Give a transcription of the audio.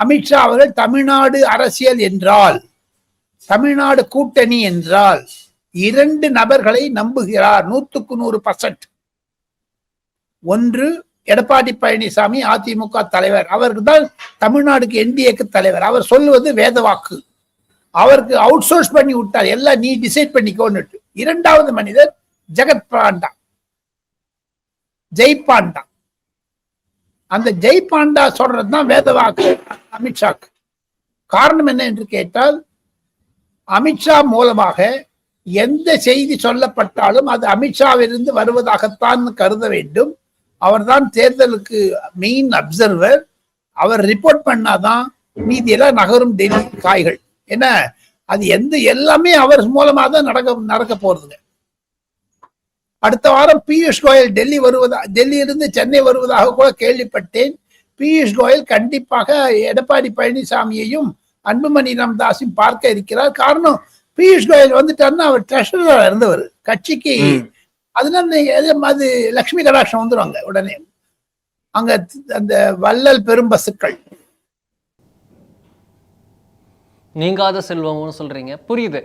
அமித்ஷா அவர்கள் தமிழ்நாடு அரசியல் என்றால் தமிழ்நாடு கூட்டணி என்றால் இரண்டு நபர்களை நம்புகிறார் நூத்துக்கு நூறு பர்சன்ட் ஒன்று எடப்பாடி பழனிசாமி அதிமுக தலைவர். அவருக்கு தான் தமிழ்நாடுக்கு என்டிஏக்கு தலைவர். அவர் சொல்லுவது வேத வாக்கு. அவருக்கு அவுட் சோர்ஸ் பண்ணி விட்டார். எல்லாம் நீ டிசைட் பண்ணிக்கோன்னுட்டு. இரண்டாவது மனிதர் ஜெகத் பாண்டா. ஜெய் பாண்டா. அந்த ஜெய் பாண்டா சொல்றதுதான் வேத வாக்கு. அமித்ஷாக்கு. காரணம் என்ன என்று கேட்டால் அமித்ஷா மூலமாக எந்த செய்தி சொல்லப்பட்டாலும் அது அமித்ஷாவிலிருந்து வருவதாகத்தான் கருத வேண்டும். அவர்தான் தேர்தலுக்கு மெயின் அப்சர்வர் அவர் ரிப்போர்ட் பண்ணாதான் மீதியெல்லாம் நகரும் டெல்லி காய்கள். என்ன? அது எந்த எல்லாமே அவர் மூலமா தான் நடக்க நடக்க போறதுங்க. அடுத்த வாரம் பியூஷ் கோயல் டெல்லி வருவதா டெல்லியிலிருந்து சென்னை வருவதாக கூட கேள்விப்பட்டேன். பியூஷ் கோயல் கண்டிப்பாக எடப்பாடி பழனிசாமியையும் அன்புமணி ராமதாஸையும் பார்க்க இருக்கிறார். காரணம் பியூஷ் கோயல் வந்துட்டாருன்னா அவர் ட்ரெஷரரா இருந்தவர் கட்சிக்கு. அதனால அது லட்சுமி கடாட்சம் வந்துருவாங்க உடனே. அங்க அந்த வள்ளல் பெரும்பசுக்கள் நீங்காத செல்வம்னு சொல்றீங்க. புரியுது.